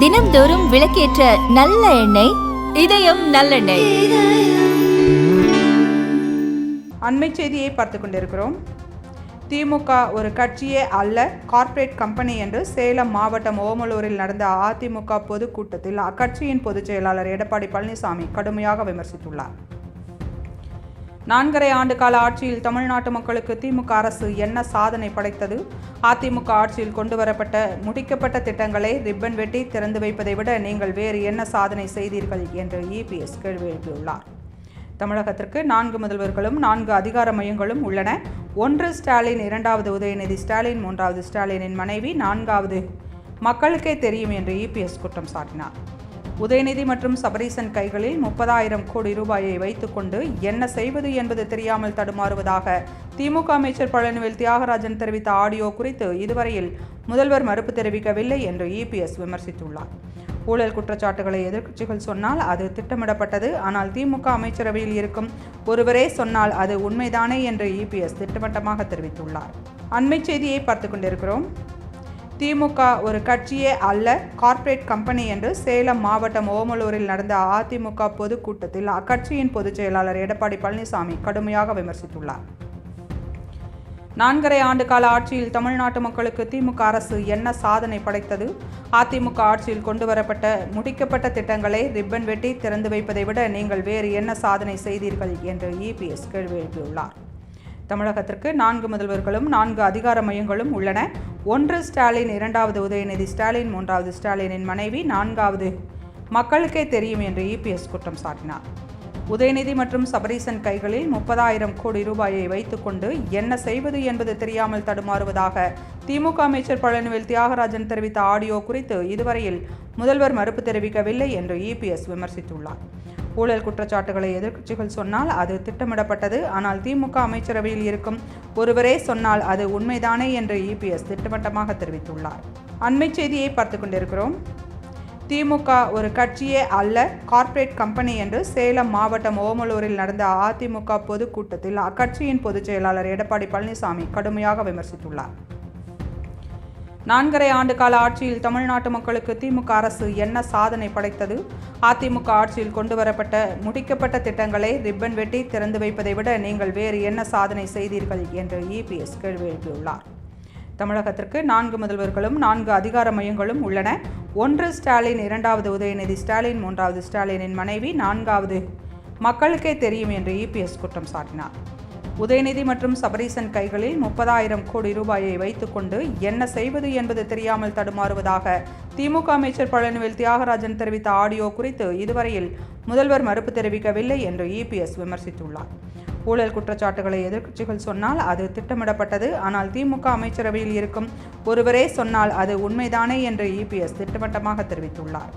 தினம்தோறும் விளக்கேற்ற நல்ல எண்ணெய் இதயம் நல்லெண்ணெய். அண்மை செய்தியை பார்த்து கொண்டிருக்கிறோம். திமுக ஒரு கட்சியே அல்ல கார்ப்பரேட் கம்பெனி என்று சேலம் மாவட்டம் ஓமலூரில் நடந்த அதிமுக பொதுக்கூட்டத்தில் அக்கட்சியின் பொதுச் செயலாளர் எடப்பாடி பழனிசாமி கடுமையாக விமர்சித்துள்ளார். நான்கரை ஆண்டு கால ஆட்சியில் தமிழ்நாட்டு மக்களுக்கு திமுக அரசு என்ன சாதனை படைத்தது? அதிமுக ஆட்சியில் கொண்டுவரப்பட்ட முடிக்கப்பட்ட திட்டங்களை ரிப்பன் வெட்டி திறந்து வைப்பதை விட நீங்கள் வேறு என்ன சாதனை செய்தீர்கள்? என்று இபிஎஸ் கேள்வி எழுப்பியுள்ளார். தமிழகத்திற்கு நான்கு முதல்வர்களும் நான்கு அதிகார மையங்களும் உள்ளன. ஒன்று ஸ்டாலின் இரண்டாவது உதயநிதி ஸ்டாலின் மூன்றாவது ஸ்டாலினின் மனைவி நான்காவது மக்களுக்கே தெரியும் என்று இபிஎஸ் குற்றம் சாட்டினார். உதயநிதி மற்றும் சபரீசன் கைகளில் முப்பதாயிரம் கோடி ரூபாயை வைத்துக்கொண்டு என்ன செய்வது என்பது தெரியாமல் தடுமாறுவதாக திமுக அமைச்சர் பழனிவேல் தியாகராஜன் தெரிவித்த ஆடியோ குறித்து இதுவரையில் முதல்வர் மறுப்பு தெரிவிக்கவில்லை என்று இபிஎஸ் விமர்சித்துள்ளார். ஊழல் குற்றச்சாட்டுகளை எதிர்க்கட்சிகள் சொன்னால் அது திட்டமிடப்பட்டது. ஆனால் திமுக அமைச்சரவையில் இருக்கும் ஒருவரே சொன்னால் அது உண்மைதானே என்று இபிஎஸ் திட்டவட்டமாக தெரிவித்துள்ளார். அண்மை செய்தியை பார்த்து கொண்டிருக்கிறோம். திமுக ஒரு கட்சியே அல்ல. கார்ப்பரேட் கம்பெனி என்று சேலம் மாவட்டம் ஓமலூரில் நடந்த அதிமுக பொதுக்கூட்டத்தில் அக்கட்சியின் பொதுச் செயலாளர் எடப்பாடி பழனிசாமி கடுமையாக விமர்சித்துள்ளார். நான்கரை ஆண்டு கால ஆட்சியில் தமிழ்நாட்டு மக்களுக்கு திமுக அரசு என்ன சாதனை படைத்தது? அதிமுக ஆட்சியில் கொண்டுவரப்பட்ட முடிக்கப்பட்ட திட்டங்களை ரிப்பன் வெட்டி திறந்து வைப்பதை விட நீங்கள் வேறு என்ன சாதனை செய்தீர்கள்? என்று இபிஎஸ் கேள்வி எழுப்பியுள்ளார். தமிழகத்திற்கு நான்கு முதல்வர்களும் நான்கு அதிகார மையங்களும் உள்ளன. ஒன்று ஸ்டாலின் இரண்டாவது உதயநிதி ஸ்டாலின் மூன்றாவது ஸ்டாலினின் மனைவி நான்காவது மக்களுக்கே தெரியும் என்று இபிஎஸ் குற்றம் சாட்டினார். உதயநிதி மற்றும் சபரீசன் கைகளில் முப்பதாயிரம் கோடி ரூபாயை வைத்துக்கொண்டு என்ன செய்வது என்பது தெரியாமல் தடுமாறுவதாக திமுக அமைச்சர் பழனிவேல் தியாகராஜன் தெரிவித்த ஆடியோ குறித்து இதுவரையில் முதல்வர் மறுப்பு தெரிவிக்கவில்லை என்று இபிஎஸ் விமர்சித்துள்ளார். ஊழல் குற்றச்சாட்டுகளை எதிர்க்கட்சிகள் சொன்னால் அது திட்டமிடப்பட்டது. ஆனால் திமுக அமைச்சரவையில் இருக்கும் ஒருவரே சொன்னால் அது உண்மைதானே என்று இபிஎஸ் திட்டவட்டமாக தெரிவித்துள்ளார். அண்மை செய்தியை பார்த்து கொண்டிருக்கிறோம். திமுக ஒரு கட்சியே அல்ல கார்ப்பரேட் கம்பெனி என்று சேலம் மாவட்டம் ஓமலூரில் நடந்த அதிமுக பொதுக்கூட்டத்தில் அக்கட்சியின் பொதுச் செயலாளர் எடப்பாடி பழனிசாமி கடுமையாக விமர்சித்துள்ளார். நான்கரை ஆண்டு கால ஆட்சியில் தமிழ்நாட்டு மக்களுக்கு திமுக அரசு என்ன சாதனை படைத்தது? அதிமுக ஆட்சியில் கொண்டு வரப்பட்ட முடிக்கப்பட்ட திட்டங்களை ரிப்பன் வெட்டி திறந்து வைப்பதை விட நீங்கள் வேறு என்ன சாதனை செய்தீர்கள்? என்று இபிஎஸ் கேள்வி எழுப்பியுள்ளார். தமிழகத்திற்கு நான்கு முதல்வர்களும் நான்கு அதிகார மையங்களும் உள்ளன. ஒன்று ஸ்டாலின் இரண்டாவது உதயநிதி ஸ்டாலின் மூன்றாவது ஸ்டாலினின் மனைவி நான்காவது மக்களுக்கே தெரியும் என்று இபிஎஸ் குற்றம் சாட்டினார். உதயநிதி மற்றும் சபரீசன் கைகளில் முப்பதாயிரம் கோடி ரூபாயை வைத்துக்கொண்டு என்ன செய்வது என்பது தெரியாமல் தடுமாறுவதாக திமுக அமைச்சர் பழனிவேல் தியாகராஜன் தெரிவித்த ஆடியோ குறித்து இதுவரையில் முதல்வர் மறுப்பு தெரிவிக்கவில்லை என்று இபிஎஸ் விமர்சித்துள்ளார். ஊழல் குற்றச்சாட்டுகளை எதிர்க்கட்சிகள் சொன்னால் அது திட்டமிடப்பட்டது. ஆனால் திமுக அமைச்சரவையில் இருக்கும் ஒருவரே சொன்னால் அது உண்மைதானே என்று இபிஎஸ் திட்டவட்டமாக தெரிவித்துள்ளார்.